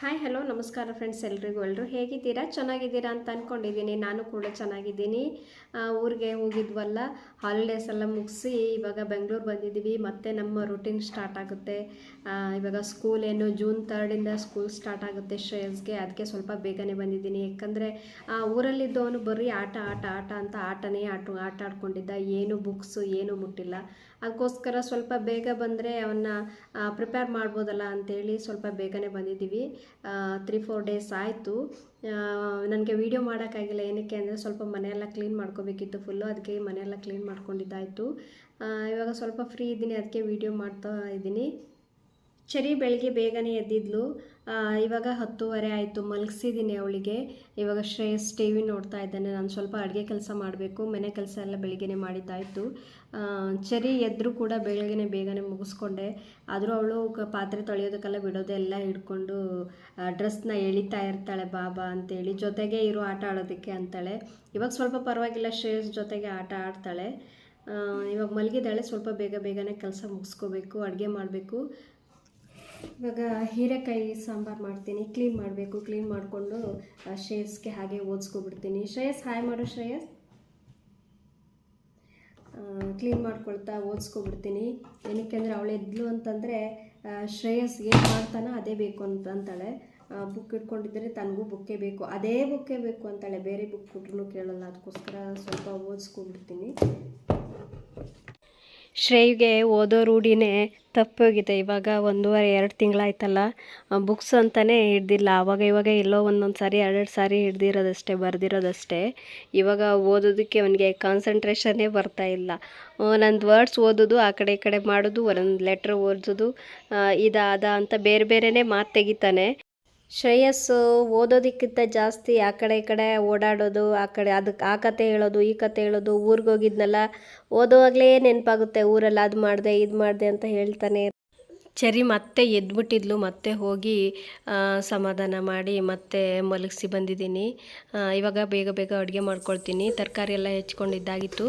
Hi hello ನಮಸ್ಕಾರ friends ಎಲ್ರಿಗೂ. ಎಲ್ಲರೂ ಹೇಗಿದ್ದೀರಾ? ಚೆನ್ನಾಗಿದ್ದೀರಾ ಅಂತ ಅಂದ್ಕೊಂಡಿದ್ದೀನಿ ನಾನು ಕೂಡ ಚೆನ್ನಾಗಿದ್ದೀನಿ. ಊರಿಗೆ ಹೋಗಿದ್ವಲ್ಲ ಹಾಲಿಡೇಸ್ ಎಲ್ಲ ಮುಗಿಸಿ ಇವಾಗ ಬೆಂಗಳೂರು ಬಂದಿದ್ದೀವಿ. ಮತ್ತೆ ನಮ್ಮ ರುಟೀನ್ ಸ್ಟಾರ್ಟ್ ಆಗುತ್ತೆ. ಇವಾಗ ಸ್ಕೂಲ್ ಏನು ಜೂನ್ ತರ್ಡಿಂದ ಸ್ಕೂಲ್ ಸ್ಟಾರ್ಟ್ ಆಗುತ್ತೆ ಶ್ರೇಯಸ್ಗೆ. ಅದಕ್ಕೆ ಸ್ವಲ್ಪ ಬೇಗನೆ ಬಂದಿದ್ದೀನಿ. ಯಾಕಂದರೆ ಊರಲ್ಲಿದ್ದವನು ಬರೀ ಆಟ ಆಟ ಆಟ ಅಂತ ಆಟನೇ ಆಟ ಆಟ ಆಡ್ಕೊಂಡಿದ್ದ. ಏನು ಬುಕ್ಸು ಏನು ಮುಟ್ಟಿಲ್ಲ. ಅದಕ್ಕೋಸ್ಕರ ಸ್ವಲ್ಪ ಬೇಗ ಬಂದರೆ ಅವನ್ನ ಪ್ರಿಪೇರ್ ಮಾಡ್ಬೋದಲ್ಲ ಅಂತೇಳಿ ಸ್ವಲ್ಪ ಬೇಗನೆ ಬಂದಿದ್ದೀವಿ. ತ್ರೀ ಫೋರ್ ಡೇಸ್ ಆಯಿತು. ನನಗೆ ವೀಡಿಯೋ ಮಾಡೋಕ್ಕಾಗಿಲ್ಲ. ಏನಕ್ಕೆ ಅಂದರೆ ಸ್ವಲ್ಪ ಮನೆಯೆಲ್ಲ ಕ್ಲೀನ್ ಮಾಡ್ಕೋಬೇಕಿತ್ತು ಫುಲ್ಲು ಅದಕ್ಕೆ ಮನೆಯೆಲ್ಲ ಕ್ಲೀನ್ ಮಾಡ್ಕೊಂಡಿದ್ದಾಯಿತು. ಇವಾಗ ಸ್ವಲ್ಪ ಫ್ರೀ ಇದ್ದೀನಿ. ಅದಕ್ಕೆ ವೀಡಿಯೋ ಮಾಡ್ತಾ ಇದ್ದೀನಿ. ಚರಿ, ಬೆಳಗ್ಗೆ ಬೇಗನೆ ಎದ್ದಿದ್ಲು. ಇವಾಗ ಹತ್ತುವರೆ ಆಯಿತು ಮಲಗಿಸಿದ್ದೀನಿ ಅವಳಿಗೆ. ಇವಾಗ ಶ್ರೇಯಸ್ ಟಿ ವಿ ನೋಡ್ತಾ ಇದ್ದಾನೆ. ನಾನು ಸ್ವಲ್ಪ ಅಡುಗೆ ಕೆಲಸ ಮಾಡಬೇಕು, ಮನೆ ಕೆಲಸ ಎಲ್ಲ ಬೆಳಿಗ್ಗೆ ಮಾಡಿದ್ದಾಯಿತು. ಚರಿ ಎದ್ರು ಕೂಡ ಬೆಳಗ್ಗೆನೆ ಬೇಗನೆ ಮುಗಿಸ್ಕೊಂಡೆ. ಆದರೂ ಅವಳು ಪಾತ್ರೆ ತೊಳೆಯೋದಕ್ಕೆಲ್ಲ ಬಿಡೋದೆಲ್ಲ ಹಿಡ್ಕೊಂಡು ಡ್ರೆಸ್ನ ಎಳಿತಾ ಇರ್ತಾಳೆ ಬಾಬಾ ಅಂತೇಳಿ, ಜೊತೆಗೆ ಇರೋ ಆಟ ಆಡೋದಕ್ಕೆ ಅಂತಾಳೆ. ಇವಾಗ ಸ್ವಲ್ಪ ಪರವಾಗಿಲ್ಲ, ಶ್ರೇಯಸ್ ಜೊತೆಗೆ ಆಟ ಆಡ್ತಾಳೆ. ಇವಾಗ ಮಲಗಿದಾಳೆ ಸ್ವಲ್ಪ ಬೇಗ ಬೇಗನೆ ಕೆಲಸ ಮುಗಿಸ್ಕೋಬೇಕು, ಅಡುಗೆ ಮಾಡಬೇಕು. ಇವಾಗ ಹೀರೆಕಾಯಿ ಸಾಂಬಾರು ಮಾಡ್ತೀನಿ ಕ್ಲೀನ್ ಮಾಡಬೇಕು ಕ್ಲೀನ್ ಮಾಡಿಕೊಂಡು ಶ್ರೇಯಸ್ಗೆ ಹಾಗೆ ಓದಿಸ್ಕೊಬಿಡ್ತೀನಿ. ಶ್ರೇಯಸ್ ಹಾಯ್ ಮಾಡು ಶ್ರೇಯಸ್. ಕ್ಲೀನ್ ಮಾಡ್ಕೊಳ್ತಾ ಓದಿಸ್ಕೊಬಿಡ್ತೀನಿ. ಏನಕ್ಕೆ ಅಂದರೆ ಅವಳು ಎದ್ಲು ಅಂತಂದರೆ ಶ್ರೇಯಸ್ ಏನು ಮಾಡ್ತಾನೋ ಅದೇ ಬೇಕು ಅಂತ ಅಂತಾಳೆ. ಬುಕ್ ಇಟ್ಕೊಂಡಿದ್ದರೆ ತನಗೂ ಬುಕ್ಕೇ ಬೇಕು. ಅದೇ ಬುಕ್ಕೇ ಬೇಕು ಅಂತಾಳೆ. ಬೇರೆ ಬುಕ್ ಕೊಟ್ರು ಕೇಳಲ್ಲ. ಅದಕ್ಕೋಸ್ಕರ ಸ್ವಲ್ಪ ಓದಿಸ್ಕೊಬಿಡ್ತೀನಿ. ಶ್ರೇಯ್ಗೆ ಓದೋ ರೂಢಿನೇ ತಪ್ಪೋಗಿದೆ. ಇವಾಗ ಒಂದೂವರೆ, ಎರಡು ತಿಂಗಳಾಯ್ತಲ್ಲ. ಬುಕ್ಸ್ ಅಂತಲೇ ಹಿಡ್ದಿಲ್ಲ. ಆವಾಗ ಇವಾಗ ಎಲ್ಲೋ ಒಂದೊಂದು ಸಾರಿ, ಎರಡೆರಡು ಸಾರಿ ಹಿಡ್ದಿರೋದಷ್ಟೇ, ಬರೆದಿರೋದಷ್ಟೇ. ಇವಾಗ ಓದೋದಕ್ಕೆ ಅವನಿಗೆ ಕಾನ್ಸಂಟ್ರೇಷನ್ನೇ ಬರ್ತಾ ಇಲ್ಲ. ನಂದು ವರ್ಡ್ಸ್ ಓದೋದು, ಆ ಕಡೆ ಈ ಕಡೆ ಮಾಡೋದು ಒಂದೊಂದು ಲೆಟ್ರ್ ಓದೋದು ಇದಾದ ಅಂತ ಬೇರೆ ಬೇರೆನೇ ಮಾತು ತೆಗಿತಾನೆ. ಶ್ರೇಯಸ್ಸು ಓದೋದಕ್ಕಿಂತ ಜಾಸ್ತಿ ಆ ಕಡೆ ಈ ಕಡೆ ಓಡಾಡೋದು, ಆ ಕಡೆ ಅದಕ್ಕೆ ಆ ಕತೆ ಹೇಳೋದು, ಈ ಕತೆ ಹೇಳೋದು, ಊರಿಗೆ ಹೋಗಿದ್ನಲ್ಲ, ಓದುವಾಗಲೇ ನೆನಪಾಗುತ್ತೆ, ಊರಲ್ಲಿ ಅದು ಮಾಡಿದೆ, ಇದು ಮಾಡಿದೆ ಅಂತ ಹೇಳ್ತಾನೆ ಚರಿ ಮತ್ತೆ ಎದ್ಬಿಟ್ಟಿದ್ಲು, ಮತ್ತೆ ಹೋಗಿ ಸಮಾಧಾನ ಮಾಡಿ ಮತ್ತೆ ಮಲಗಿಸಿ ಬಂದಿದ್ದೀನಿ. ಇವಾಗ ಬೇಗ ಬೇಗ ಅಡುಗೆ ಮಾಡ್ಕೊಳ್ತೀನಿ. ತರಕಾರಿ ಎಲ್ಲ ಹೆಚ್ಕೊಂಡಿದ್ದಾಗಿತ್ತು.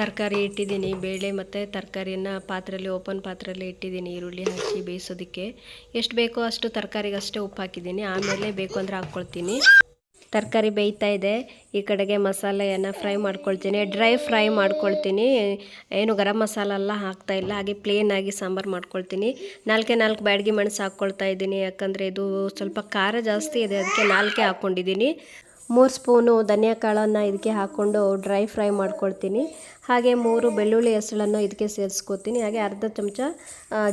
ತರಕಾರಿ ಇಟ್ಟಿದ್ದೀನಿ, ಬೇಳೆ ಮತ್ತು ತರಕಾರಿಯನ್ನು ಪಾತ್ರೆಯಲ್ಲಿ, ಓಪನ್ ಪಾತ್ರೆಯಲ್ಲಿ ಇಟ್ಟಿದ್ದೀನಿ, ಈರುಳ್ಳಿ ಹಾಕಿ ಬೇಯಿಸೋದಕ್ಕೆ. ಎಷ್ಟು ಬೇಕೋ ಅಷ್ಟು ತರಕಾರಿಗೆ ಅಷ್ಟೇ ಉಪ್ಪು ಹಾಕಿದ್ದೀನಿ. ಆಮೇಲೆ ಬೇಕು ಅಂದರೆ ಹಾಕ್ಕೊಳ್ತೀನಿ. ತರಕಾರಿ ಬೇಯ್ತಾ ಇದೆ. ಈ ಕಡೆಗೆ ಮಸಾಲೆಯನ್ನು ಫ್ರೈ ಮಾಡ್ಕೊಳ್ತೀನಿ. ಡ್ರೈ ಫ್ರೈ ಮಾಡ್ಕೊಳ್ತೀನಿ. ಏನು ಗರಂ ಮಸಾಲ ಎಲ್ಲ ಹಾಕ್ತಾ ಇಲ್ಲ. ಹಾಗೆ ಪ್ಲೇನ್ ಆಗಿ ಸಾಂಬಾರು ಮಾಡ್ಕೊಳ್ತೀನಿ. ನಾಲ್ಕೇ ನಾಲ್ಕು ಬ್ಯಾಡಗಿ ಮೆಣಸು ಹಾಕ್ಕೊಳ್ತಾ ಇದ್ದೀನಿ. ಯಾಕಂದರೆ ಇದು ಸ್ವಲ್ಪ ಖಾರ ಜಾಸ್ತಿ ಇದೆ. ಅದಕ್ಕೆ ನಾಲ್ಕೆ ಹಾಕ್ಕೊಂಡಿದ್ದೀನಿ. ಮೂರು ಸ್ಪೂನು ಧನಿಯಾ ಕಾಳನ್ನು ಇದಕ್ಕೆ ಹಾಕ್ಕೊಂಡು ಡ್ರೈ ಫ್ರೈ ಮಾಡ್ಕೊಳ್ತೀನಿ. ಹಾಗೆ ಮೂರು ಬೆಳ್ಳುಳ್ಳಿ ಹೆಸಳನ್ನು ಇದಕ್ಕೆ ಸೇರಿಸ್ಕೊತೀನಿ. ಹಾಗೆ ಅರ್ಧ ಚಮಚ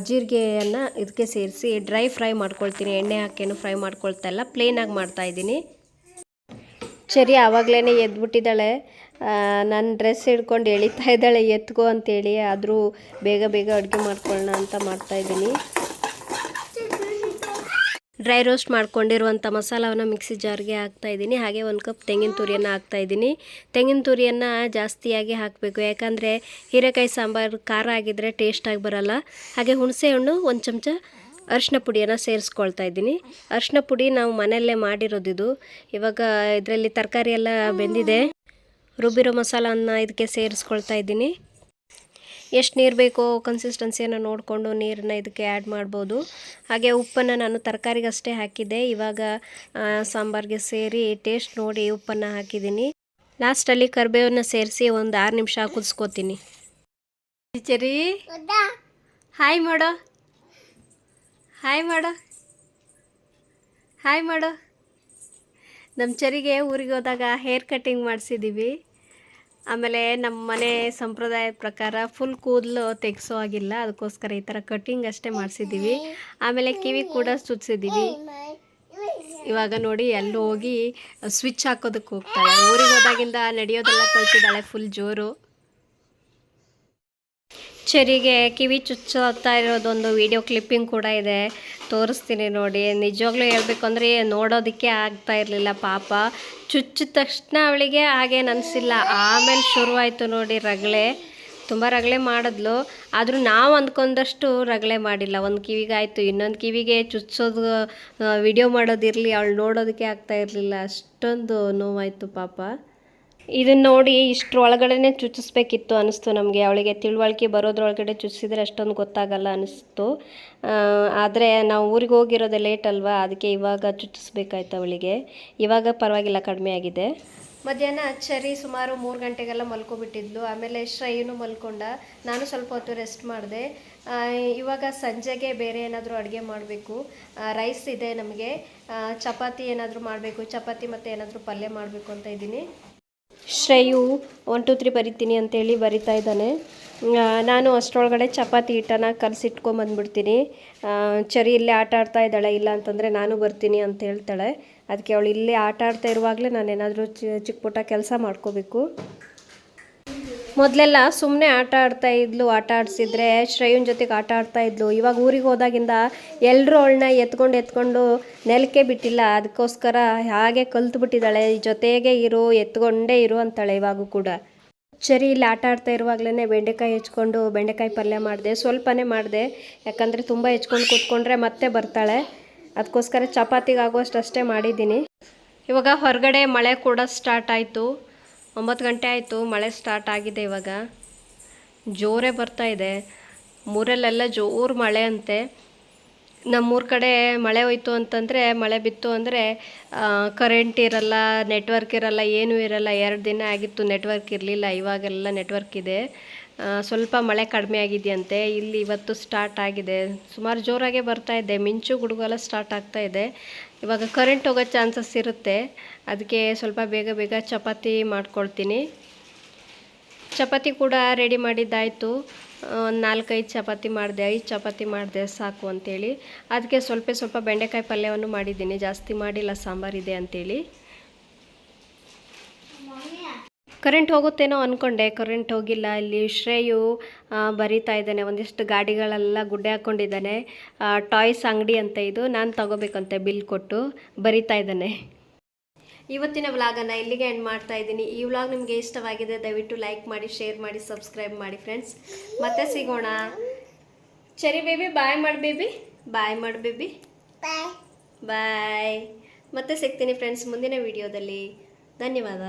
ಜೀರಿಗೆಯನ್ನು ಇದಕ್ಕೆ ಸೇರಿಸಿ ಡ್ರೈ ಫ್ರೈ ಮಾಡ್ಕೊಳ್ತೀನಿ. ಎಣ್ಣೆ ಹಾಕೇನು ಫ್ರೈ ಮಾಡ್ಕೊಳ್ತಾ ಇಲ್ಲ. ಪ್ಲೇನಾಗಿ ಮಾಡ್ತಾ ಚರಿ ಆವಾಗಲೇ ಎದ್ಬಿಟ್ಟಿದ್ದಾಳೆ. ನನ್ನ ಡ್ರೆಸ್ ಹಿಡ್ಕೊಂಡು ಎಳಿತಾ ಇದ್ದಾಳೆ, ಎತ್ಕೋ ಅಂತೇಳಿ. ಆದರೂ ಬೇಗ ಬೇಗ ಅಡುಗೆ ಮಾಡ್ಕೊಳ್ಳೋಣ ಅಂತ ಮಾಡ್ತಾಯಿದ್ದೀನಿ ಡ್ರೈ ರೋಸ್ಟ್ ಮಾಡ್ಕೊಂಡಿರುವಂಥ ಮಸಾಲವನ್ನು ಮಿಕ್ಸಿ ಜಾರ್ಗೆ ಹಾಕ್ತಾಯಿದ್ದೀನಿ ಹಾಗೆ ಒಂದು ಕಪ್ ತೆಂಗಿನ ತುರಿಯನ್ನು ಹಾಕ್ತಾಯಿದ್ದೀನಿ ತೆಂಗಿನ ತುರಿಯನ್ನು ಜಾಸ್ತಿಯಾಗಿ ಹಾಕಬೇಕು. ಯಾಕಂದರೆ ಹೀರೆಕಾಯಿ ಸಾಂಬಾರು ಖಾರ ಆಗಿದ್ದರೆ ಟೇಸ್ಟಾಗಿ ಬರಲ್ಲ. ಹಾಗೆ ಹುಣಸೆ ಹಣ್ಣು ಒಂದು ಚಮಚ ಅರಿಶಿನ ಪುಡಿಯನ್ನು ಸೇರಿಸ್ಕೊಳ್ತಾ ಇದ್ದೀನಿ. ಅರಿಶಿನ ಪುಡಿ ನಾವು ಮನೆಯಲ್ಲೇ ಮಾಡಿರೋದಿದು ಇವಾಗ ಇದರಲ್ಲಿ ತರಕಾರಿ ಎಲ್ಲ ಬೆಂದಿದೆ. ರುಬ್ಬಿರೋ ಮಸಾಲನ್ನು ಇದಕ್ಕೆ ಸೇರಿಸ್ಕೊಳ್ತಾ ಇದ್ದೀನಿ. ಎಷ್ಟು ನೀರು ಬೇಕೋ ಕನ್ಸಿಸ್ಟೆನ್ಸಿಯನ್ನು ನೋಡಿಕೊಂಡು ನೀರನ್ನ ಇದಕ್ಕೆ ಆ್ಯಡ್ ಮಾಡ್ಬೋದು. ಹಾಗೆ ಉಪ್ಪನ್ನು ನಾನು ತರಕಾರಿಗಷ್ಟೇ ಹಾಕಿದ್ದೆ. ಇವಾಗ ಸಾಂಬಾರಿಗೆ ಸೇರಿ ಟೇಸ್ಟ್ ನೋಡಿ ಉಪ್ಪನ್ನು ಹಾಕಿದ್ದೀನಿ. ಲಾಸ್ಟಲ್ಲಿ ಕರಿಬೇವನ್ನ ಸೇರಿಸಿ ಒಂದು ಆರು ನಿಮಿಷ ಕುದಿಸ್ಕೋತೀನಿ. ಟೀಚರಿ? ಹಾಯ್ ಮಾಡೋ. ಹಾಯ್ ಮಾಡೋ. ಹಾಯ್ ಮಾಡೋ. ನಮ್ಮ ಚರಿಗೆ ಊರಿಗೆ ಹೋದಾಗ ಹೇರ್ ಕಟ್ಟಿಂಗ್ ಮಾಡಿಸಿದ್ದೀವಿ ಆಮೇಲೆ ನಮ್ಮ ಮನೆ ಸಂಪ್ರದಾಯದ ಪ್ರಕಾರ ಫುಲ್ ಕೂದಲು ತೆಗೆಸೋ ಆಗಿಲ್ಲ ಅದಕ್ಕೋಸ್ಕರ ಈ ಥರ ಕಟ್ಟಿಂಗ್ ಅಷ್ಟೇ ಮಾಡಿಸಿದ್ದೀವಿ ಆಮೇಲೆ ಕಿವಿ ಕೂಡ ಸುತ್ತಿಸಿದ್ದೀವಿ ಇವಾಗ ನೋಡಿ ಅಲ್ಲಿ ಹೋಗಿ ಸ್ವಿಚ್ ಹಾಕೋದಕ್ಕೆ ಹೋಗ್ತಾಳೆ. ಊರಿಗೆ ಹೋದಾಗಿಂದ ನಡೆಯೋದೆಲ್ಲ ಕಲ್ತಿದ್ದಾಳೆ ಫುಲ್ ಜೋರು. ಚರಿಗೆ ಕಿವಿ ಚುಚ್ಚುತ್ತಾ ಇರೋದೊಂದು ವಿಡಿಯೋ ಕ್ಲಿಪ್ಪಿಂಗ್ ಕೂಡ ಇದೆ. ತೋರಿಸ್ತೀನಿ ನೋಡಿ. ನಿಜವಾಗ್ಲೂ ಹೇಳಬೇಕು ಅಂದರೆ ನೋಡೋದಕ್ಕೆ ಆಗ್ತಾ ಇರಲಿಲ್ಲ ಪಾಪ. ಚುಚ್ಚಿದ ತಕ್ಷಣ ಅವಳಿಗೆ ಹಾಗೇನು ಅನಿಸಿಲ್ಲ. ಆಮೇಲೆ ಶುರುವಾಯಿತು ನೋಡಿ ರಗಳೆ. ತುಂಬ ರಗಳೆ ಮಾಡಿದ್ಲು. ಆದರೂ ನಾವು ಅಂದ್ಕೊಂಡಷ್ಟು ರಗಳೆ ಮಾಡಿಲ್ಲ. ಒಂದು ಕಿವಿಗಾಯಿತು, ಇನ್ನೊಂದು ಕಿವಿಗೆ ಚುಚ್ಚೋದು ವಿಡಿಯೋ ಮಾಡೋದಿರಲಿ, ಅವಳು ನೋಡೋದಕ್ಕೆ ಆಗ್ತಾ ಇರಲಿಲ್ಲ. ಅಷ್ಟೊಂದು ನೋವಾಯಿತು ಪಾಪ. ಇದನ್ನ ನೋಡಿ ಇಷ್ಟರೊಳಗಡೆನೆ ಚುಚ್ಚಿಸ್ಬೇಕಿತ್ತು ಅನಿಸ್ತು ನಮಗೆ. ಅವಳಿಗೆ ತಿಳುವಳಿಕೆ ಬರೋದ್ರೊಳಗಡೆ ಚುಚ್ಚಿಸಿದ್ರೆ ಅಷ್ಟೊಂದು ಗೊತ್ತಾಗಲ್ಲ ಅನಿಸ್ತು ಆದರೆ ನಾವು ಊರಿಗೆ ಹೋಗಿರೋದೆ ಲೇಟ್ ಅಲ್ವಾ? ಅದಕ್ಕೆ ಇವಾಗ ಚುಚ್ಚಿಸ್ಬೇಕಾಯ್ತು ಅವಳಿಗೆ. ಇವಾಗ ಪರವಾಗಿಲ್ಲ, ಕಡಿಮೆ ಆಗಿದೆ. ಮಧ್ಯಾಹ್ನ ಚರಿ ಸುಮಾರು ಮೂರು ಗಂಟೆಗೆಲ್ಲ ಮಲ್ಕೊಬಿಟ್ಟಿದ್ಲು. ಆಮೇಲೆ ಶ್ರೈನು ಮಲ್ಕೊಂಡ. ನಾನು ಸ್ವಲ್ಪ ಹೊತ್ತು ರೆಸ್ಟ್ ಮಾಡಿದೆ. ಇವಾಗ ಸಂಜೆಗೆ ಬೇರೆ ಏನಾದರೂ ಅಡುಗೆ ಮಾಡಬೇಕು. ರೈಸ್ ಇದೆ ನಮಗೆ. ಚಪಾತಿ ಏನಾದರೂ ಮಾಡಬೇಕು. ಚಪಾತಿ ಮತ್ತು ಏನಾದರೂ ಪಲ್ಯ ಮಾಡಬೇಕು ಅಂತ ಇದ್ದೀನಿ. ಶ್ರೇಯು ಒನ್ ಟು ತ್ರೀ ಬರಿತೀನಿ ಅಂತೇಳಿ ಬರಿತಾ ಇದ್ದಾನೆ. ನಾನು ಅಷ್ಟರೊಳಗಡೆ ಚಪಾತಿ ಹಿಟ್ಟನ್ನು ಕಲಸಿಟ್ಕೊಂಬಂದ್ಬಿಡ್ತೀನಿ. ಚರಿ ಇಲ್ಲೇ ಆಟ ಆಡ್ತಾ ಇದ್ದಾಳೆ, ಇಲ್ಲ ಅಂತಂದರೆ ನಾನು ಬರ್ತೀನಿ ಅಂತ ಹೇಳ್ತಾಳೆ. ಅದಕ್ಕೆ ಅವಳು ಇಲ್ಲೇ ಆಟ ಆಡ್ತಾ ಇರುವಾಗಲೇ ನಾನು ಏನಾದರೂ ಚಿಕ್ಕ ಪುಟ್ಟ ಕೆಲಸ ಮಾಡ್ಕೋಬೇಕು. ಮೊದಲೆಲ್ಲ ಸುಮ್ಮನೆ ಆಟ ಆಡ್ತಾ ಇದ್ಲು, ಆಟ ಆಡಿಸಿದ್ರೆ ಶ್ರೇಯನ್ ಜೊತೆಗೆ ಆಟ ಆಡ್ತಾ ಇದ್ಲು. ಇವಾಗ ಊರಿಗೆ ಹೋದಾಗಿಂದ ಎಲ್ಲರೂ ಅವಳನ್ನ ಎತ್ಕೊಂಡು ಎತ್ಕೊಂಡು ನೆಲಕ್ಕೆ ಬಿಟ್ಟಿಲ್ಲ. ಅದಕ್ಕೋಸ್ಕರ ಹಾಗೆ ಕಲ್ತು ಬಿಟ್ಟಿದ್ದಾಳೆ. ಜೊತೆಗೆ ಇರು, ಎತ್ಕೊಂಡೇ ಇರು ಅಂತಾಳೆ ಇವಾಗೂ ಕೂಡ. ಸರಿ ಇಲ್ಲಿ ಆಟ ಆಡ್ತಾ ಇರುವಾಗಲೇ ಬೆಂಡೆಕಾಯಿ ಹೆಚ್ಕೊಂಡು ಬೆಂಡೆಕಾಯಿ ಪಲ್ಯ ಮಾಡಿದೆ. ಸ್ವಲ್ಪನೇ ಮಾಡಿದೆ. ಯಾಕಂದರೆ ತುಂಬ ಹೆಚ್ಕೊಂಡು ಕೂತ್ಕೊಂಡ್ರೆ ಮತ್ತೆ ಬರ್ತಾಳೆ. ಅದಕ್ಕೋಸ್ಕರ ಚಪಾತಿಗಾಗುವಷ್ಟು ಅಷ್ಟೇ ಮಾಡಿದ್ದೀನಿ. ಇವಾಗ ಹೊರಗಡೆ ಮಳೆ ಕೂಡ ಸ್ಟಾರ್ಟ್ ಆಯಿತು. ಒಂಬತ್ತು ಗಂಟೆ ಆಯಿತು, ಮಳೆ ಸ್ಟಾರ್ಟ್ ಆಗಿದೆ ಇವಾಗ. ಜೋರೇ ಬರ್ತಾ ಇದೆ. ಮೂರಲ್ಲೆಲ್ಲ ಜೋರು ಮಳೆ ಅಂತೆ. ನಮ್ಮೂರ ಕಡೆ ಮಳೆ ಹೋಯ್ತು ಅಂತಂದರೆ, ಮಳೆ ಬಿತ್ತು ಅಂದರೆ ಕರೆಂಟ್ ಇರಲ್ಲ ನೆಟ್ವರ್ಕ್ ಇರಲ್ಲ, ಏನೂ ಇರಲ್ಲ. ಎರಡು ದಿನ ಆಗಿತ್ತು ನೆಟ್ವರ್ಕ್ ಇರಲಿಲ್ಲ. ಇವಾಗೆಲ್ಲ ನೆಟ್ವರ್ಕ್ ಇದೆ. ಸ್ವಲ್ಪ ಮಳೆ ಕಡಿಮೆ ಆಗಿದೆಯಂತೆ. ಇಲ್ಲಿ ಇವತ್ತು ಸ್ಟಾರ್ಟ್ ಆಗಿದೆ. ಸುಮಾರು ಜೋರಾಗೆ ಬರ್ತಾ ಇದೆ. ಮಿಂಚು ಗುಡುಗೆಲ್ಲ ಸ್ಟಾರ್ಟ್ ಆಗ್ತಾ ಇದೆ. ಇವಾಗ ಕರೆಂಟ್ ಹೋಗೋ ಚಾನ್ಸಸ್ ಇರುತ್ತೆ. ಅದಕ್ಕೆ ಸ್ವಲ್ಪ ಬೇಗ ಬೇಗ ಚಪಾತಿ ಮಾಡ್ಕೊಳ್ತೀನಿ. ಚಪಾತಿ ಕೂಡ ರೆಡಿ ಮಾಡಿದ್ದಾಯಿತು. ಒಂದು ನಾಲ್ಕೈದು ಚಪಾತಿ ಮಾಡಿದೆ, ಐದು ಚಪಾತಿ ಮಾಡಿದೆ ಸಾಕು ಅಂಥೇಳಿ ಅದಕ್ಕೆ ಸ್ವಲ್ಪ ಸ್ವಲ್ಪ ಬೆಂಡೆಕಾಯಿ ಪಲ್ಯವನ್ನು ಮಾಡಿದ್ದೀನಿ. ಜಾಸ್ತಿ ಮಾಡಿಲ್ಲ ಸಾಂಬಾರಿದೆ ಅಂತೇಳಿ. ಕರೆಂಟ್ ಹೋಗುತ್ತೇನೋ ಅಂದ್ಕೊಂಡೆ ಕರೆಂಟ್ ಹೋಗಿಲ್ಲ ಇಲ್ಲಿ ಶ್ರೇಯು ಬರಿತಾ ಇದ್ದಾನೆ. ಒಂದಿಷ್ಟು ಗಾಡಿಗಳೆಲ್ಲ ಗುಡ್ಡೆ ಹಾಕ್ಕೊಂಡಿದ್ದಾನೆ. ಟಾಯ್ಸ್ ಅಂಗಡಿ ಅಂತ ಇದು. ನಾನು ತಗೋಬೇಕಂತೆ ಬಿಲ್ ಕೊಟ್ಟು. ಬರಿತಾ ಇದ್ದಾನೆ. ಇವತ್ತಿನ ವ್ಲಾಗನ್ನು ಇಲ್ಲಿಗೆ ಎಂಡ್ ಮಾಡ್ತಾ ಇದ್ದೀನಿ. ಈ ವ್ಲಾಗ್ ನಿಮಗೆ ಇಷ್ಟವಾಗಿದೆ ದಯವಿಟ್ಟು ಲೈಕ್ ಮಾಡಿ ಶೇರ್ ಮಾಡಿ ಸಬ್ಸ್ಕ್ರೈಬ್ ಮಾಡಿ ಫ್ರೆಂಡ್ಸ್ ಮತ್ತೆ ಸಿಗೋಣ. ಸರಿ ಬೇಬಿ ಬಾಯ್ ಮಾಡಿ ಬೇಬಿ ಬಾಯ್ ಮಾಡಿ ಬೇಬಿ ಬಾಯ್ ಮತ್ತೆ ಸಿಗ್ತೀನಿ ಫ್ರೆಂಡ್ಸ್ ಮುಂದಿನ ವಿಡಿಯೋದಲ್ಲಿ ಧನ್ಯವಾದ.